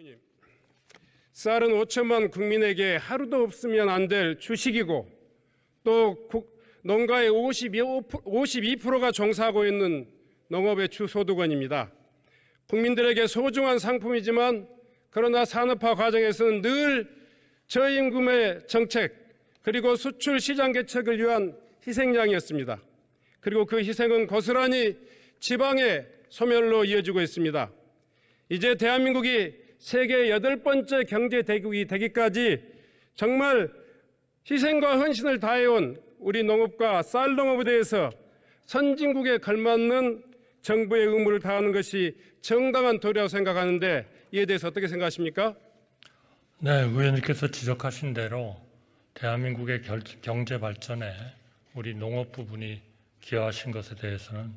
대통령님, 쌀은 5천만 국민에게 하루도 없으면 안 될 주식이고 또 국- 농가의 52%, 52%가 종사하고 있는 농업의 주소득원입니다. 국민들에게 소중한 상품이지만 그러나 산업화 과정에서는 늘 저임금의 정책 그리고 수출 시장 개척을 위한 희생양이었습니다. 그리고 그 희생은 고스란히 지방의 소멸로 이어지고 있습니다. 이제 대한민국이 세계 여덟 번째 경제 대국이 되기까지 정말 희생과 헌신을 다해온 우리 농업과 쌀 농업에 대해서 선진국에 걸맞는 정부의 의무를 다하는 것이 정당한 도리라고 생각하는데 이에 대해서 어떻게 생각하십니까? 네, 의원님께서 지적하신 대로 대한민국의 결- 경제 발전에 우리 농업 부분이 기여하신 것에 대해서는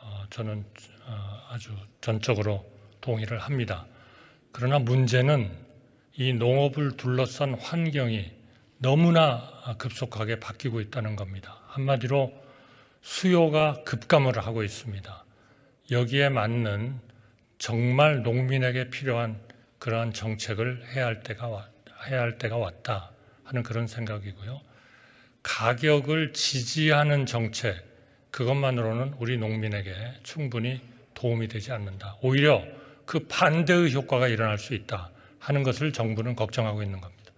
어, 저는 어, 아주 전적으로 동의를 합니다. 그러나 문제는 이 농업을 둘러싼 환경이 너무나 급속하게 바뀌고 있다는 겁니다. 한마디로 수요가 급감을 하고 있습니다. 여기에 맞는 정말 농민에게 필요한 그러한 정책을 해야 할 때가 와- 해야 할 때가 왔다 하는 그런 생각이고요. 가격을 지지하는 정책 그것만으로는 우리 농민에게 충분히 도움이 되지 않는다. 오히려 그 반대의 효과가 일어날 수 있다 하는 것을 정부는 걱정하고 있는 겁니다.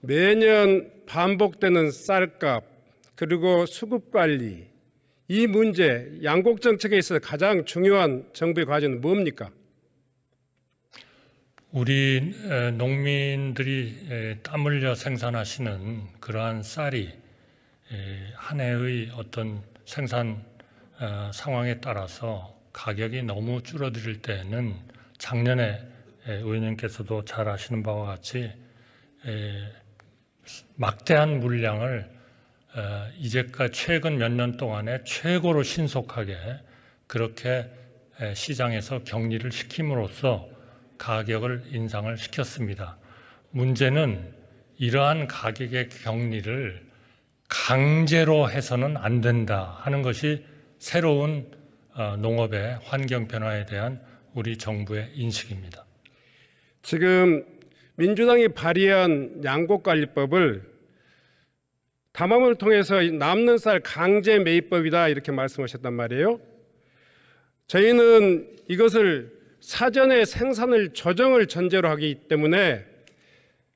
매년 반복되는 쌀값 그리고 수급 관리 이 문제 양곡 정책에 있어서 가장 중요한 정부의 과제는 뭡니까? 우리 에, 농민들이 에, 땀 흘려 생산하시는 그러한 쌀이 에, 한 해의 어떤 생산 어, 상황에 따라서 가격이 너무 줄어들 때는 작년에 에, 의원님께서도 잘 아시는 바와 같이 에, 막대한 물량을 어, 이제까지 최근 몇 년 동안에 최고로 신속하게 그렇게 에, 시장에서 격리를 시킴으로써 가격을 인상을 시켰습니다. 문제는 이러한 가격의 격리를 강제로 해서는 안 된다 하는 것이 새로운 어, 농업의 환경 변화에 대한 우리 정부의 인식입니다. 지금 민주당이 발의한 양곡관리법을 담화문을 통해서 남는 쌀 강제 매입법이다 이렇게 말씀하셨단 말이에요. 저희는 이것을 사전에 생산을 조정을 전제로 하기 때문에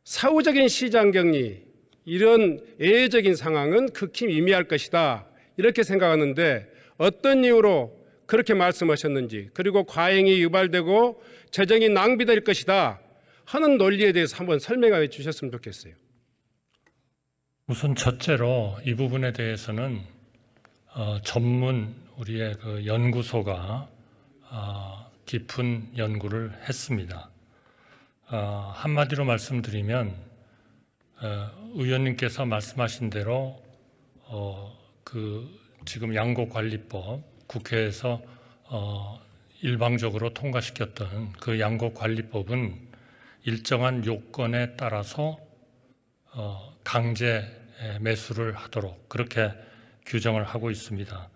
사후적인 시장 격리 이런 예외적인 상황은 극히 미미할 것이다 이렇게 생각하는데 어떤 이유로 그렇게 말씀하셨는지 그리고 과잉이 유발되고 재정이 낭비될 것이다 하는 논리에 대해서 한번 설명해 주셨으면 좋겠어요. 우선 첫째로 이 부분에 대해서는 어, 전문 우리의 그 연구소가 어, 깊은 연구를 했습니다. 어, 한마디로 말씀드리면 어, 의원님께서 말씀하신 대로 어, 그 지금 양곡관리법 국회에서 어, 일방적으로 통과시켰던 그 양곡 관리법은 일정한 요건에 따라서 어, 강제 매수를 하도록 그렇게 규정을 하고 있습니다.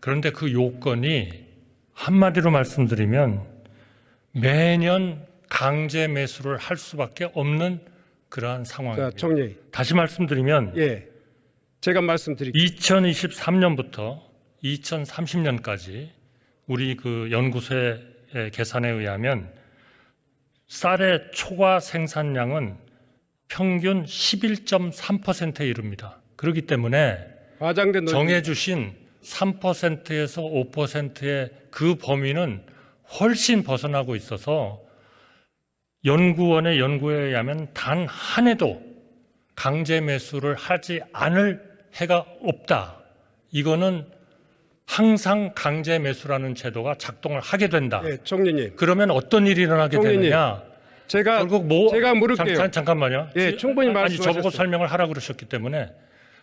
그런데 그 요건이 한마디로 말씀드리면 매년 강제 매수를 할 수밖에 없는 그러한 자, 상황입니다. 총리. 다시 말씀드리면 예. 제가 말씀드릴게요. 2023년부터 2030년까지 우리 그 연구소의 계산에 의하면 쌀의 초과 생산량은 평균 11.3%에 이릅니다. 그렇기 때문에. 정해주신 3%에서 5%의 그 범위는 훨씬 벗어나고 있어서 연구원의 연구에 의하면 단 한 해도 강제 매수를 하지 않을 해가 없다. 이거는 항상 강제 매수라는 제도가 작동을 하게 된다. 예, 총리님. 그러면 어떤 일이 일어나게 총리님, 되느냐? 제가 결국 뭐 제가 물을게요. 잠깐 잠깐만요. 예, 충분히 아니 말씀하셨어요. 저보고 설명을 하라 그러셨기 때문에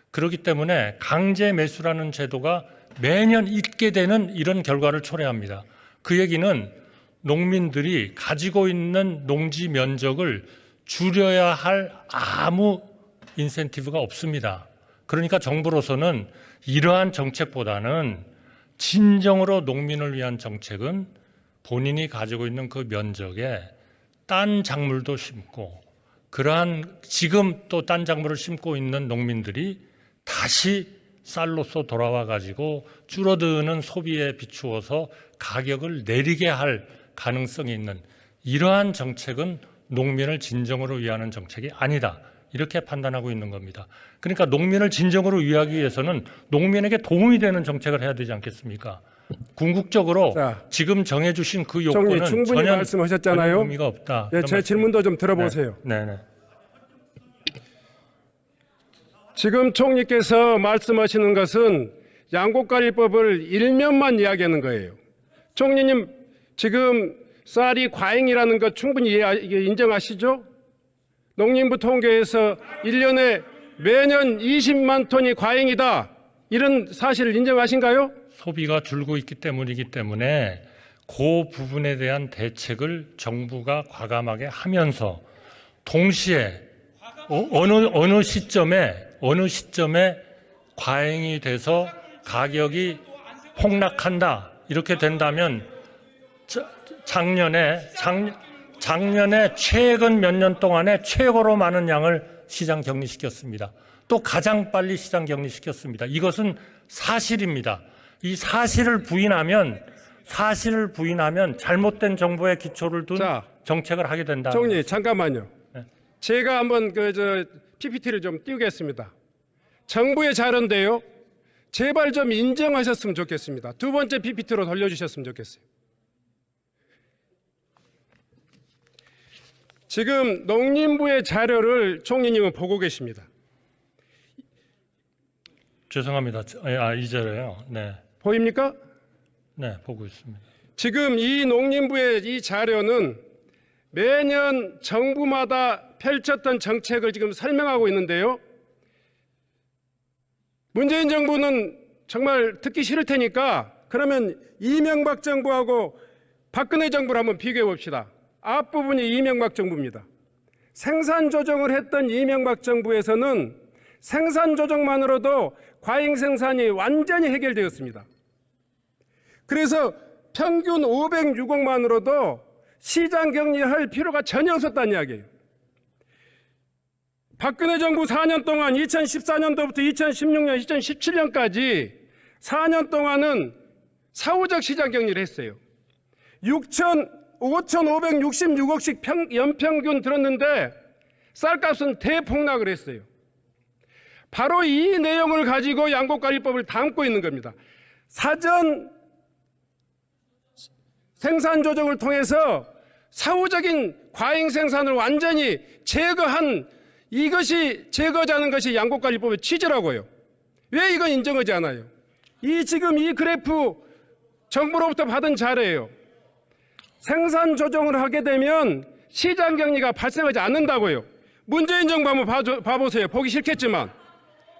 그렇기 때문에 강제 매수라는 제도가 매년 있게 되는 이런 결과를 초래합니다. 그 얘기는 농민들이 가지고 있는 농지 면적을 줄여야 할 아무 인센티브가 없습니다. 그러니까 정부로서는 이러한 정책보다는 진정으로 농민을 위한 정책은 본인이 가지고 있는 그 면적에 딴 작물도 심고 그러한 지금 또 딴 작물을 심고 있는 농민들이 다시 쌀로서 돌아와 가지고 줄어드는 소비에 비추어서 가격을 내리게 할 가능성이 있는 이러한 정책은 농민을 진정으로 위하는 정책이 아니다. 이렇게 판단하고 있는 겁니다. 그러니까 농민을 진정으로 위하기 위해서는 농민에게 도움이 되는 정책을 해야 되지 않겠습니까? 궁극적으로 자, 지금 정해주신 그 요건은 충분히 전혀, 말씀하셨잖아요. 의미가 없다. 예, 제 말씀- 질문도 좀 들어보세요. 네, 네. 지금 총리께서 말씀하시는 것은 양곡관리법을 일면만 이야기하는 거예요. 총리님 지금 쌀이 과잉이라는 것 충분히 인정하시죠? 농림부 통계에서 1년에 매년 20만 톤이 과잉이다. 이런 사실을 인정하신가요? 소비가 줄고 있기 때문이기 때문에 그 부분에 대한 대책을 정부가 과감하게 하면서 동시에 어, 어느 어느 시점에 어느 시점에 과잉이 돼서 가격이 폭락한다 이렇게 된다면 자- 작년에 작, 작년에 최근 몇 년 동안에 최고로 많은 양을 시장 격리시켰습니다. 또 가장 빨리 시장 격리시켰습니다. 이것은 사실입니다. 이 사실을 부인하면 사실을 부인하면 잘못된 정보의 기초를 둔 자, 정책을 하게 된다. 총리 잠깐만요. 네. 제가 한번 그 저 PPT를 좀 띄우겠습니다. 정부의 자료인데요. 제발 좀 인정하셨으면 좋겠습니다. 두 번째 PPT로 돌려주셨으면 좋겠어요. 지금 농림부의 자료를 총리님은 보고 계십니다. 죄송합니다. 저- 아 이제래요. 네, 보입니까? 네 보고 있습니다. 지금 이 농림부의 이 자료는 매년 정부마다 펼쳤던 정책을 지금 설명하고 있는데요. 문재인 정부는 정말 듣기 싫을 테니까 그러면 이명박 정부하고 박근혜 정부를 한번 비교해 봅시다. 앞부분이 이명박 정부입니다. 생산 조정을 했던 이명박 정부에서는 생산 조정만으로도 과잉 생산이 완전히 해결되었습니다. 그래서 평균 506억만으로도 시장 격리할 필요가 전혀 없었다는 이야기예요. 박근혜 정부 4년 동안 2014년도부터 2016년, 2017년까지 4년 동안은 사후적 시장 격리를 했어요. 6천 5,566억씩 평, 연평균 들었는데 쌀값은 대폭락을 했어요. 바로 이 내용을 가지고 양곡관리법을 담고 있는 겁니다. 사전 생산 조정을 통해서 사후적인 과잉 생산을 완전히 제거한 이것이 제거하자는 것이 양곡관리법의 취지라고요. 왜 이건 인정하지 않아요? 이 지금 이 그래프 정부로부터 받은 자료예요. 생산 조정을 하게 되면 시장 격리가 발생하지 않는다고요. 문재인 정부 한번 봐보세요. 보기 싫겠지만.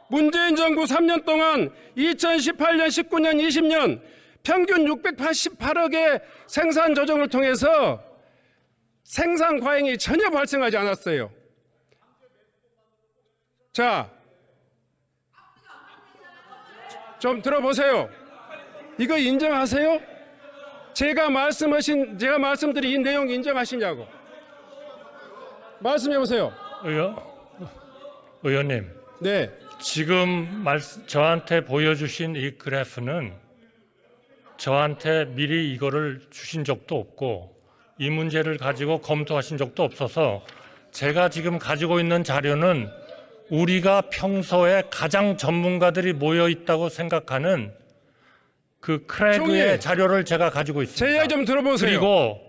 문재인 정부 3년 동안 2018년, 19년, 20년 평균 688억의 생산 조정을 통해서 생산 과잉이 전혀 발생하지 않았어요. 자, 좀 들어보세요. 이거 인정하세요? 제가 말씀하신, 제가 말씀드린 이 내용 인정하시냐고. 말씀해 보세요. 의원 의원님. 네. 지금 말, 저한테 보여주신 이 그래프는 저한테 미리 이거를 주신 적도 없고 이 문제를 가지고 검토하신 적도 없어서 제가 지금 가지고 있는 자료는 우리가 평소에 가장 전문가들이 모여 있다고 생각하는 그 크레그의 총리, 자료를 제가 가지고 있습니다. 제 이야기 좀 들어보세요. 그리고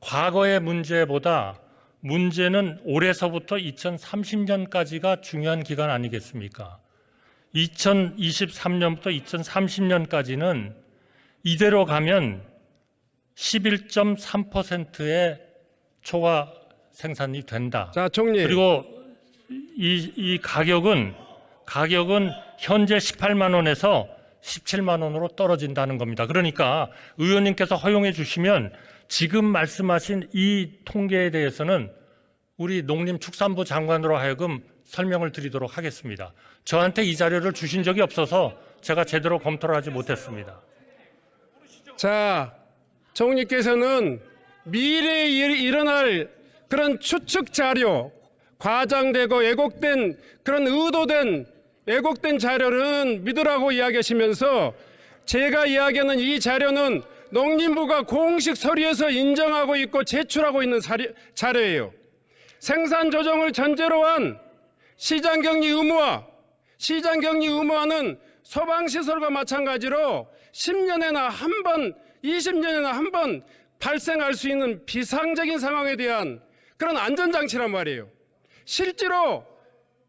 과거의 문제보다 문제는 올해서부터 2030년까지가 중요한 기간 아니겠습니까? 2023년부터 2030년까지는 이대로 가면 11.3%의 초과 생산이 된다. 자, 총리. 그리고 이, 이 가격은 가격은 현재 18만 원에서 17만 원으로 떨어진다는 겁니다. 그러니까 의원님께서 허용해 주시면 지금 말씀하신 이 통계에 대해서는 우리 농림축산부 장관으로 하여금 설명을 드리도록 하겠습니다. 저한테 이 자료를 주신 적이 없어서 제가 제대로 검토를 하지 못했습니다. 자, 총리께서는 미래에 일- 일어날 그런 추측 자료, 과장되고 왜곡된 그런 의도된 왜곡된 자료는 믿으라고 이야기하시면서 제가 이야기하는 이 자료는 농림부가 공식 서류에서 인정하고 있고 제출하고 있는 자료예요. 생산 조정을 전제로 한 시장 격리 의무화, 시장 격리 의무화는 소방시설과 마찬가지로 10년에나 한 번, 20년에나 한 번 발생할 수 있는 비상적인 상황에 대한 그런 안전장치란 말이에요. 실제로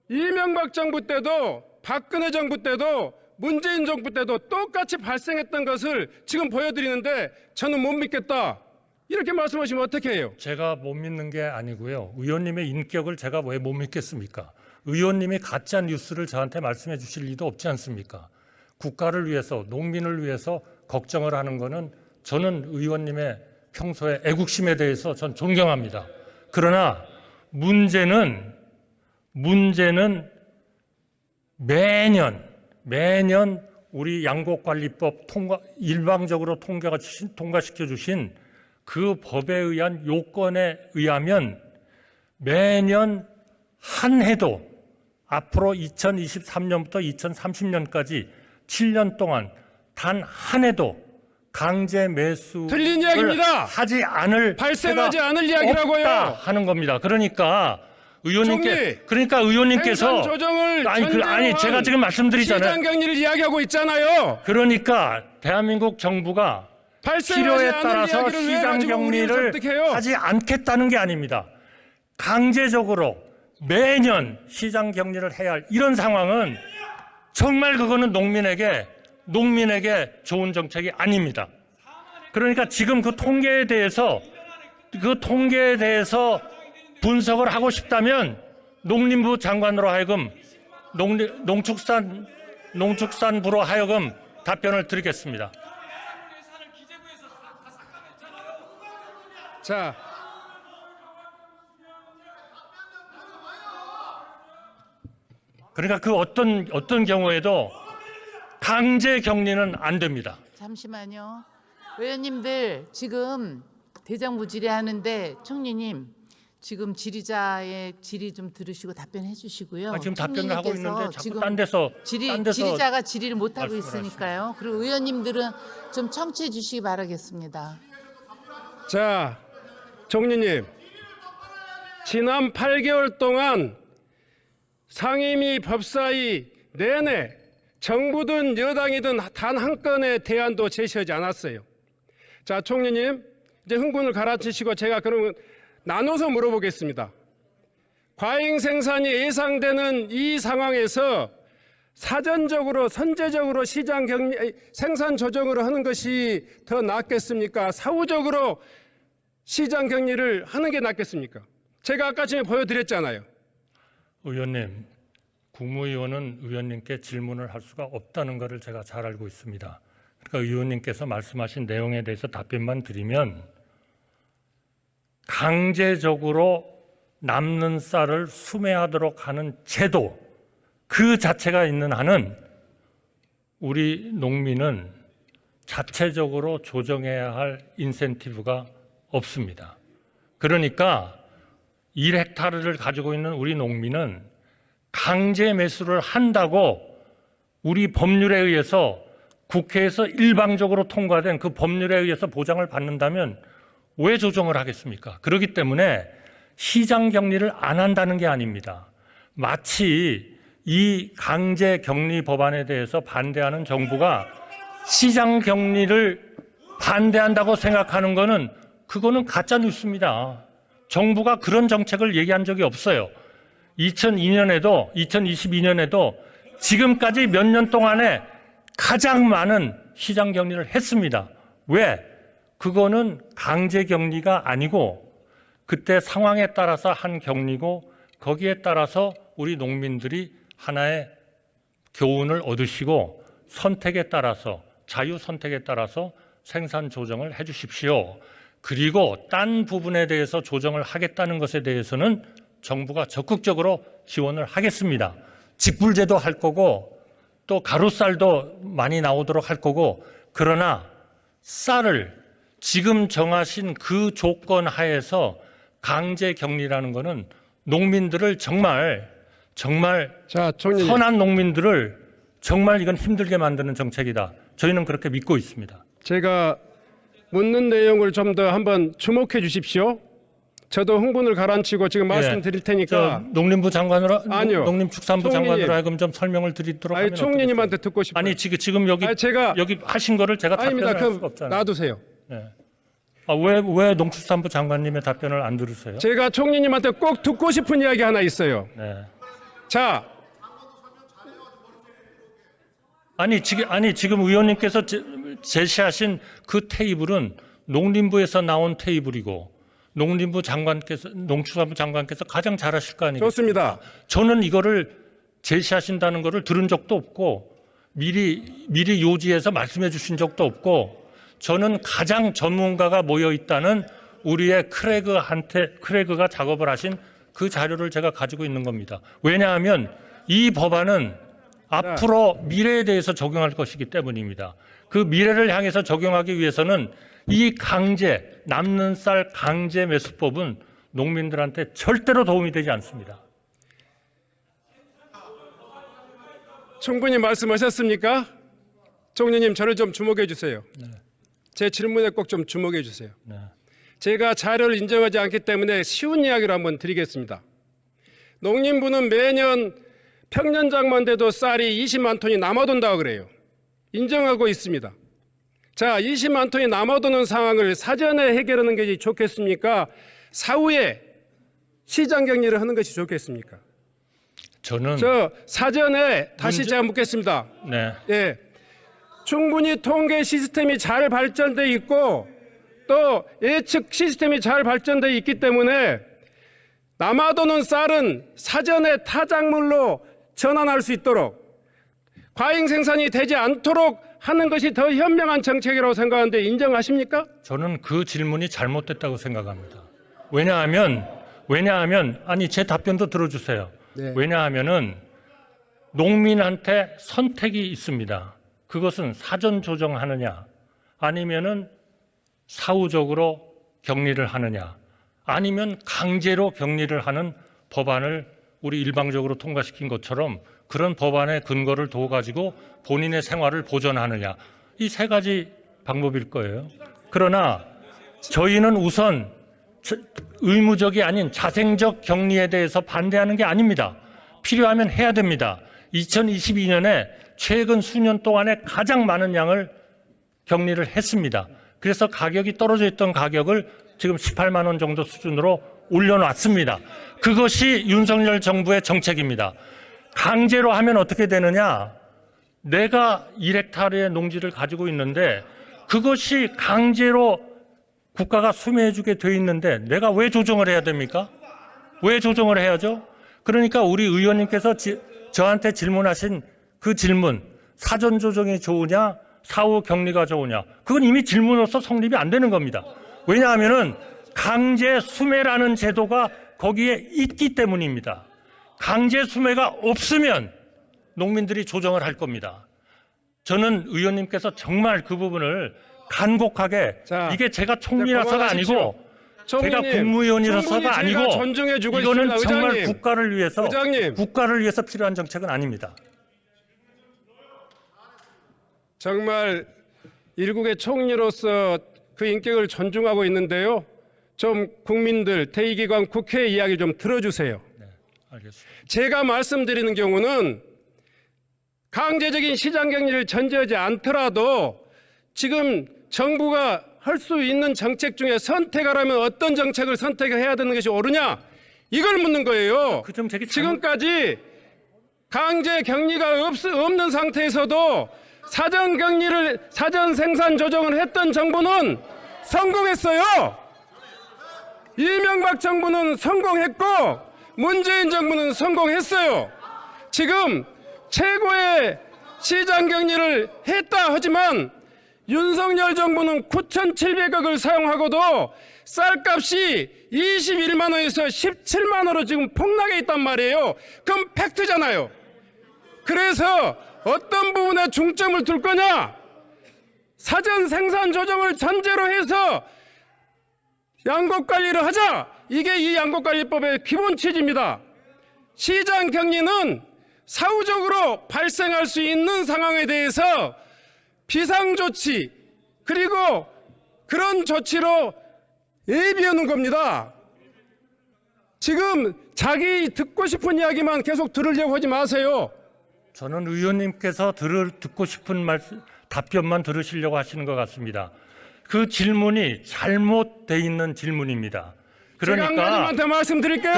이명박 정부 때도 박근혜 정부 때도 문재인 정부 때도 똑같이 발생했던 것을 지금 보여드리는데 저는 못 믿겠다. 이렇게 말씀하시면 어떻게 해요? 제가 못 믿는 게 아니고요. 의원님의 인격을 제가 왜 못 믿겠습니까? 의원님이 가짜 뉴스를 저한테 말씀해 주실 리도 없지 않습니까? 국가를 위해서 농민을 위해서 걱정을 하는 거는 저는 의원님의 평소에 애국심에 대해서 전 존경합니다. 그러나 문제는 문제는 매년 매년 우리 양곡관리법 통과 일방적으로 통과가 통과시켜 주신 그 법에 의한 요건에 의하면 매년 한 해도 앞으로 2023년부터 2030년까지 7년 동안 단 한 해도 강제 매수 틀린 이야기입니다. 하지 않을 발생하지 않을 이야기라고요. 하는 겁니다. 그러니까 의원님께 그러니까 의원님께서 아니 그 아니 한 제가 지금 말씀드리잖아요. 시장 격리를 이야기하고 있잖아요. 그러니까 대한민국 정부가 필요에 따라서 시장 격리를? 하지 않겠다는 게 아닙니다. 강제적으로 매년 시장 격리를 해야 할 이런 상황은 정말 그거는 농민에게 농민에게 좋은 정책이 아닙니다. 그러니까 지금 그 통계에 대해서 그 통계에 대해서 분석을 하고 싶다면 농림부 장관으로 하여금 농, 농축산 농축산부로 하여금 답변을 드리겠습니다. 자, 그러니까 그 어떤 어떤 경우에도 강제 격리는 안 됩니다. 잠시만요. 의원님들 지금 대장부 질의 하는데 총리님 지금 질의자의 질의 좀 들으시고 답변해 주시고요. 아, 지금 답변을 하고 총리님께서 있는데 자꾸 지금 딴 데서 질의, 딴 데서 질의자가 질의를 못 하고 말씀을 있으니까요. 그리고 의원님들은 좀 청취해 주시기 바라겠습니다. 자, 총리님. 지난 8개월 동안 상임위 법사위 내내 정부든 여당이든 단 한 건의 대안도 제시하지 않았어요. 자, 총리님, 이제 흥분을 가라앉히시고 제가 그러면 나눠서 물어보겠습니다. 과잉 생산이 예상되는 이 상황에서 사전적으로 선제적으로 시장 격리 생산 조정을 하는 것이 더 낫겠습니까? 사후적으로 시장 격리를 하는 게 낫겠습니까? 제가 아까 전에 보여드렸잖아요. 의원님, 국무위원은 의원님께 질문을 할 수가 없다는 것을 제가 잘 알고 있습니다. 그러니까 의원님께서 말씀하신 내용에 대해서 답변만 드리면 강제적으로 남는 쌀을 수매하도록 하는 제도 그 자체가 있는 한은 우리 농민은 자체적으로 조정해야 할 인센티브가 없습니다. 그러니까 1헥타르를 가지고 있는 우리 농민은 강제 매수를 한다고 우리 법률에 의해서 국회에서 일방적으로 통과된 그 법률에 의해서 보장을 받는다면 왜 조정을 하겠습니까? 그렇기 때문에 시장 격리를 안 한다는 게 아닙니다. 마치 이 강제 격리 법안에 대해서 반대하는 정부가 시장 격리를 반대한다고 생각하는 거는 그거는 가짜 뉴스입니다. 정부가 그런 정책을 얘기한 적이 없어요. 2002년에도 2022년에도 지금까지 몇 년 동안에 가장 많은 시장 격리를 했습니다. 왜? 그거는 강제 격리가 아니고 그때 상황에 따라서 한 격리고 거기에 따라서 우리 농민들이 하나의 교훈을 얻으시고 선택에 따라서 자유 선택에 따라서 생산 조정을 해 주십시오. 그리고 딴 부분에 대해서 조정을 하겠다는 것에 대해서는 정부가 적극적으로 지원을 하겠습니다. 직불제도 할 거고 또 가루쌀도 많이 나오도록 할 거고 그러나 쌀을 지금 정하신 그 조건 하에서 강제 격리라는 거는 농민들을 정말 정말 자. 선한 농민들을 정말 이건 힘들게 만드는 정책이다. 저희는 그렇게 믿고 있습니다. 제가 묻는 내용을 좀 더 한번 주목해 주십시오. 저도 흥분을 가라앉히고 지금 말씀드릴 저 테니까 농림부 장관으로 아니요. 농림축산부 총리님. 장관으로 하여금 좀 설명을 드리도록 아니 하면 총리님한테 듣고? 싶어요. 아니 지금 지금 여기 아니, 제가 여기 하신 거를 제가 아닙니다. 답변을 할 수가 그럼 없잖아요. 놔두세요. 네. 아, 왜, 왜 농축산부 장관님의 답변을 안 들으세요? 제가 총리님한테 꼭 듣고 싶은 이야기 하나 있어요. 네. 자, 아니 지금 아니 지금 의원님께서 제- 제시하신 그 테이블은 농림부에서 나온 테이블이고 농림부 장관께서 농축산부 장관께서 가장 잘하실 거 아니겠어요? 좋습니다. 저는 이거를 제시하신다는 거를 들은 적도 없고 미리 미리 요지해서 말씀해 주신 적도 없고 저는 가장 전문가가 모여 있다는 우리의 크레그한테 크레그가 작업을 하신 그 자료를 제가 가지고 있는 겁니다. 왜냐하면 이 법안은 앞으로 미래에 대해서 적용할 것이기 때문입니다. 그 미래를 향해서 적용하기 위해서는 이 강제 남는 쌀 강제 매수법은 농민들한테 절대로 도움이 되지 않습니다. 충분히 말씀하셨습니까? 총리님 저를 좀 주목해 주세요. 제 질문에 꼭 좀 주목해 주세요. 네. 제가 자료를 인정하지 않기 때문에 쉬운 이야기를 한번 드리겠습니다. 농림부는 매년 평년장만 돼도 쌀이 20만 톤이 남아돈다고 그래요. 인정하고 있습니다. 자, 20만 톤이 남아도는 상황을 사전에 해결하는 것이 좋겠습니까? 사후에 시장 격리를 하는 것이 좋겠습니까? 저는 저 사전에 다시 문제- 제가 묻겠습니다. 네. 예. 충분히 통계 시스템이 잘 발전돼 있고 또 예측 시스템이 잘 발전돼 있기 때문에 남아도는 쌀은 사전에 타작물로 전환할 수 있도록 과잉 생산이 되지 않도록 하는 것이 더 현명한 정책이라고 생각하는데 인정하십니까? 저는 그 질문이 잘못됐다고 생각합니다. 왜냐하면 왜냐하면 아니 제 답변도 들어주세요. 네. 왜냐하면은 농민한테 선택이 있습니다. 그것은 사전 조정하느냐 아니면은 사후적으로 격리를 하느냐 아니면 강제로 격리를 하는 법안을 우리 일방적으로 통과시킨 것처럼 그런 법안의 근거를 둬 가지고 본인의 생활을 보전하느냐 이 세 가지 방법일 거예요. 그러나 저희는 우선 저- 의무적이 아닌 자생적 격리에 대해서 반대하는 게 아닙니다. 필요하면 해야 됩니다. 2022년에 최근 수년 동안에 가장 많은 양을 격리를 했습니다. 그래서 가격이 떨어져 있던 가격을 지금 18만 원 정도 수준으로 올려놨습니다. 그것이 윤석열 정부의 정책입니다. 강제로 하면 어떻게 되느냐? 내가 1헥타르의 농지를 가지고 있는데 그것이 강제로 국가가 수매해주게 돼 있는데 내가 왜 조정을 해야 됩니까? 왜 조정을 해야죠? 그러니까 우리 의원님께서 지- 저한테 질문하신 그 질문 사전 조정이 좋으냐 사후 격리가 좋으냐 그건 이미 질문으로서 성립이 안 되는 겁니다. 왜냐하면은 강제 수매라는 제도가 거기에 있기 때문입니다. 강제 수매가 없으면 농민들이 조정을 할 겁니다. 저는 의원님께서 정말 그 부분을 간곡하게 자, 이게 제가 자, 총리라서가. 아니고 제가 국무위원이라서가 아니고 이거는 있습니다, 정말 의장님. 국가를 위해서 의장님. 국가를 위해서 필요한 정책은 아닙니다. 정말 일국의 총리로서 그 인격을 존중하고 있는데요. 좀 국민들, 대의기관, 국회 이야기 좀 들어주세요. 알겠습니다. 제가 말씀드리는 경우는 강제적인 시장 격리를 전제하지 않더라도 지금 정부가 할 수 있는 정책 중에 선택하라면 어떤 정책을 선택해야 되는 것이 옳으냐? 이걸 묻는 거예요. 그 정책이 잘못- 지금까지 강제 격리가 없, 없는 상태에서도 사전 격리를 사전 생산 조정을 했던 정부는 성공했어요. 이명박 정부는 성공했고 문재인 정부는 성공했어요. 지금 최고의 시장 격리를 했다 하지만 윤석열 정부는 9,700억을 사용하고도 쌀값이 21만 원에서 17만 원으로 지금 폭락해 있단 말이에요. 그럼 팩트잖아요. 그래서 어떤 부분에 중점을 둘 거냐? 사전 생산 조정을 전제로 해서 양곡 관리를 하자. 이게 이 양곡 관리법의 기본 취지입니다. 시장 격리는 사후적으로 발생할 수 있는 상황에 대해서 비상 조치 그리고 그런 조치로 예비하는 겁니다. 지금 자기 듣고 싶은 이야기만 계속 들으려고 하지 마세요. 저는 의원님께서 들을 듣고 싶은 말씀, 답변만 들으시려고 하시는 것 같습니다. 그 질문이 잘못돼 있는 질문입니다. 그러니까.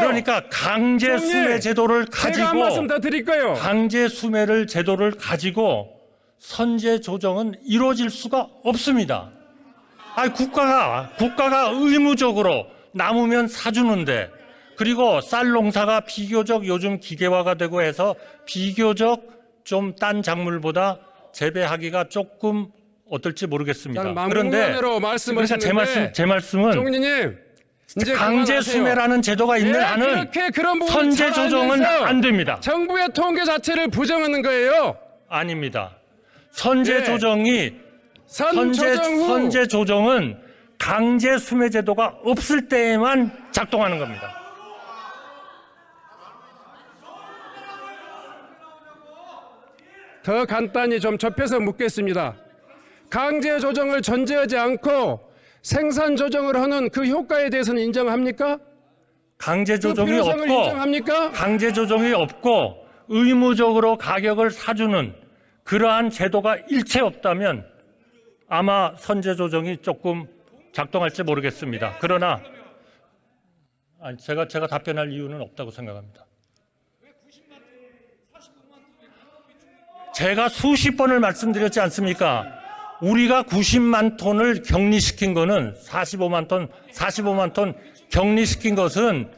그러니까 강제 수매 제도를 가지고? 강제 수매를 제도를 가지고 선제 조정은 이루어질 수가 없습니다. 아니 국가가 국가가 의무적으로 남으면 사주는데 그리고 쌀 농사가 비교적 요즘 기계화가 되고 해서 비교적 좀 딴 작물보다 재배하기가 조금 어떨지 모르겠습니다. 난 그런데 그러니까 제 말씀 제 말씀은 이제 강제. 수매라는 제도가 있는 예, 한은 선제 조정은 안 됩니다. 정부의 통계 자체를 부정하는 거예요. 아닙니다. 선제 네. 조정이 선 선제 선제 조정은 강제 수매 제도가 없을 때에만 작동하는 겁니다. 더 간단히 좀 좁혀서 묻겠습니다. 강제 조정을 전제하지 않고 생산 조정을 하는 그 효과에 대해서는 인정합니까? 강제 그 조정이 없고 인정합니까? 강제 조정이 없고 의무적으로 가격을 사주는 그러한 제도가 일체 없다면 아마 선제 조정이 조금 작동할지 모르겠습니다. 그러나 제가 제가 답변할 이유는 없다고 생각합니다. 제가 수십 번을 말씀드렸지 않습니까? 우리가 90만 톤을 격리시킨 거는 45만 톤, 45만 ton 격리시킨 것은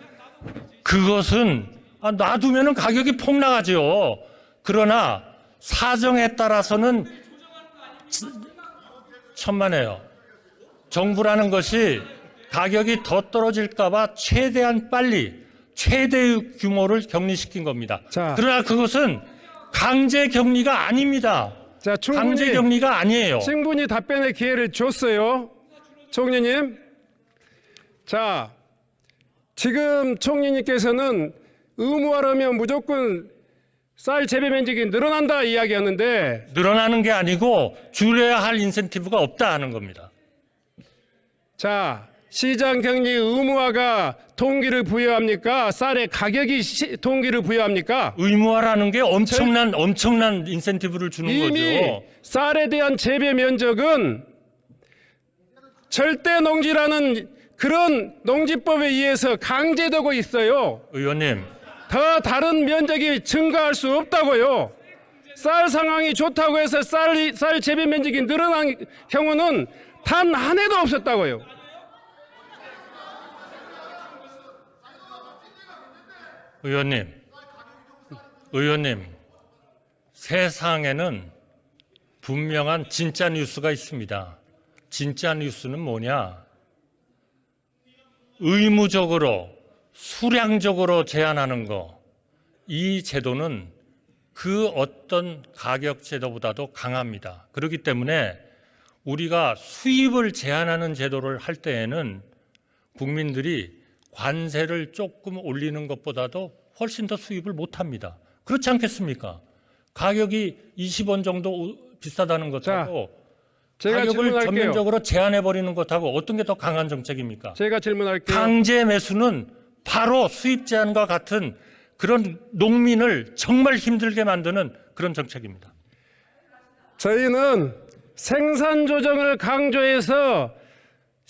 그것은 아, 놔두면은 가격이 폭락하죠. 그러나 사정에 따라서는 치- 천만에요. 정부라는 것이 가격이 더 떨어질까봐 최대한 빨리 최대의 규모를 격리시킨 겁니다. 자. 그러나 그것은 강제 격리가 아닙니다. 자, 강제 충분히 격리가 아니에요. 충분히 답변의 기회를 줬어요. 총리님. 자, 지금 총리님께서는 의무화라면 무조건 쌀 재배 면적이 늘어난다 이야기하는데 늘어나는 게 아니고 줄여야 할 인센티브가 없다 하는 겁니다. 자, 시장 격리 의무화가 동기를 부여합니까? 쌀의 가격이 시- 동기를 부여합니까? 의무화라는 게 엄청난 엄청난 인센티브를 주는 이미 거죠. 쌀에 대한 재배 면적은 절대 농지라는 그런 농지법에 의해서 강제되고 있어요. 의원님, 더 다른 면적이 증가할 수 없다고요. 쌀 상황이 좋다고 해서 쌀, 쌀 재배 면적이 늘어난 경우는 단 한 해도 없었다고요. 의원님, 의원님, 세상에는 분명한 진짜 뉴스가 있습니다. 진짜 뉴스는 뭐냐? 의무적으로 수량적으로 제한하는 거. 이 제도는 그 어떤 가격 제도보다도 강합니다. 그렇기 때문에 우리가 수입을 제한하는 제도를 할 때에는 국민들이 관세를 조금 올리는 것보다도 훨씬 더 수입을 못 합니다. 그렇지 않겠습니까? 가격이 20원 정도 오- 비싸다는 것하고 제가 가격을 질문할게요. 전면적으로 제한해 버리는 것하고 어떤 게 더 강한 정책입니까? 제가 질문할게요. 강제 매수는 바로 수입 제한과 같은 그런 농민을 정말 힘들게 만드는 그런 정책입니다. 저희는 생산 조정을 강조해서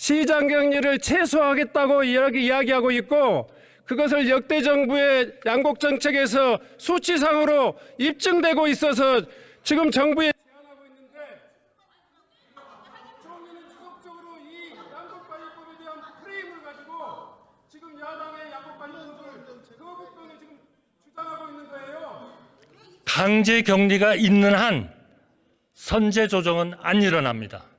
시장 격리를 최소화하겠다고 이야기, 이야기하고 있고 그것을 역대 정부의 양곡 정책에서 수치상으로 입증되고 있어서 지금 정부에 제안하고 있는데 총리는 지속적으로 이 양곡관리법에 대한 프레임을 가지고 지금 야당의 양곡관리법을 그 부분을 지금 주장하고 있는 거예요. 강제 격리가 있는 한 선제 조정은 안 일어납니다.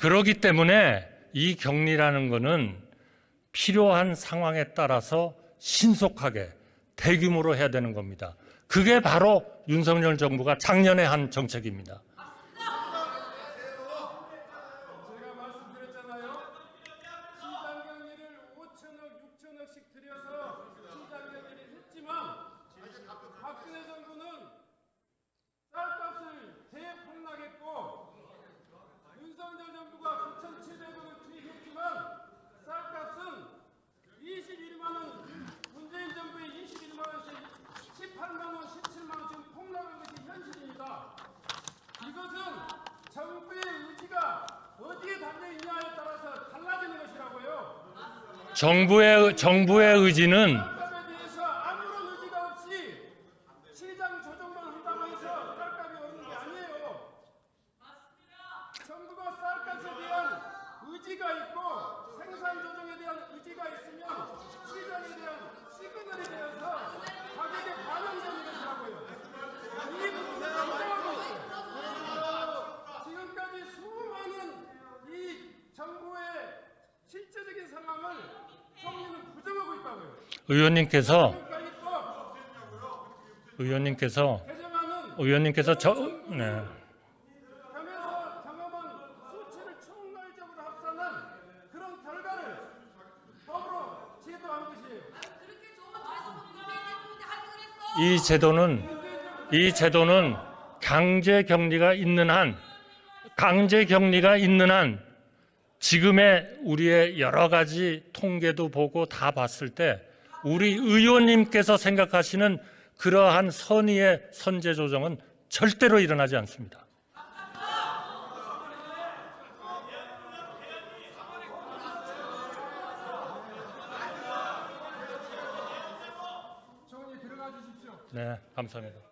그렇기 때문에 이 격리라는 것은 필요한 상황에 따라서 신속하게 대규모로 해야 되는 겁니다. 그게 바로 윤석열 정부가 작년에 한 정책입니다. 제가 말씀드렸잖아요. 시장 경리를 5천억, 6천억씩 들여서 시장 경리를 했지만 박근혜 정부는 쌀값을 대폭락했고 윤석열 정부가 9,700억을 투입했지만 쌀값은 21만 원, 문재인 정부의 21만 원에서 18만 원, 17만 원 지금 폭락한 것이 현실입니다. 이것은 정부의 의지가 어디에 달려 있냐에 따라서 달라지는 것이라고요. 정부의 정부의 의지는 쌀값에 대해서 아무런 의지가 없이 시장 조정만 한다고 해서 쌀값이 오르는 게 아니에요. 정부가 쌀값에 대한 의지가 있고 생산 조정에 대한 의지가 있으면 시장에 대한 시그널이 되어서 가격에 반영되는 것이라고요. 이 부분을 인정하고 있어요. 지금까지 수많은 이 정부의 실제적인 상황을 총리는 부정하고 있다고요. 의원님께서 의원님께서 의원님께서 저 네. 이 제도는 이 제도는 강제 격리가 있는 한 강제 격리가 있는 한 지금의 우리의 여러 가지 통계도 보고 다 봤을 때 우리 의원님께서 생각하시는 그러한 선의의 선제 조정은 절대로 일어나지 않습니다. 네, 감사합니다.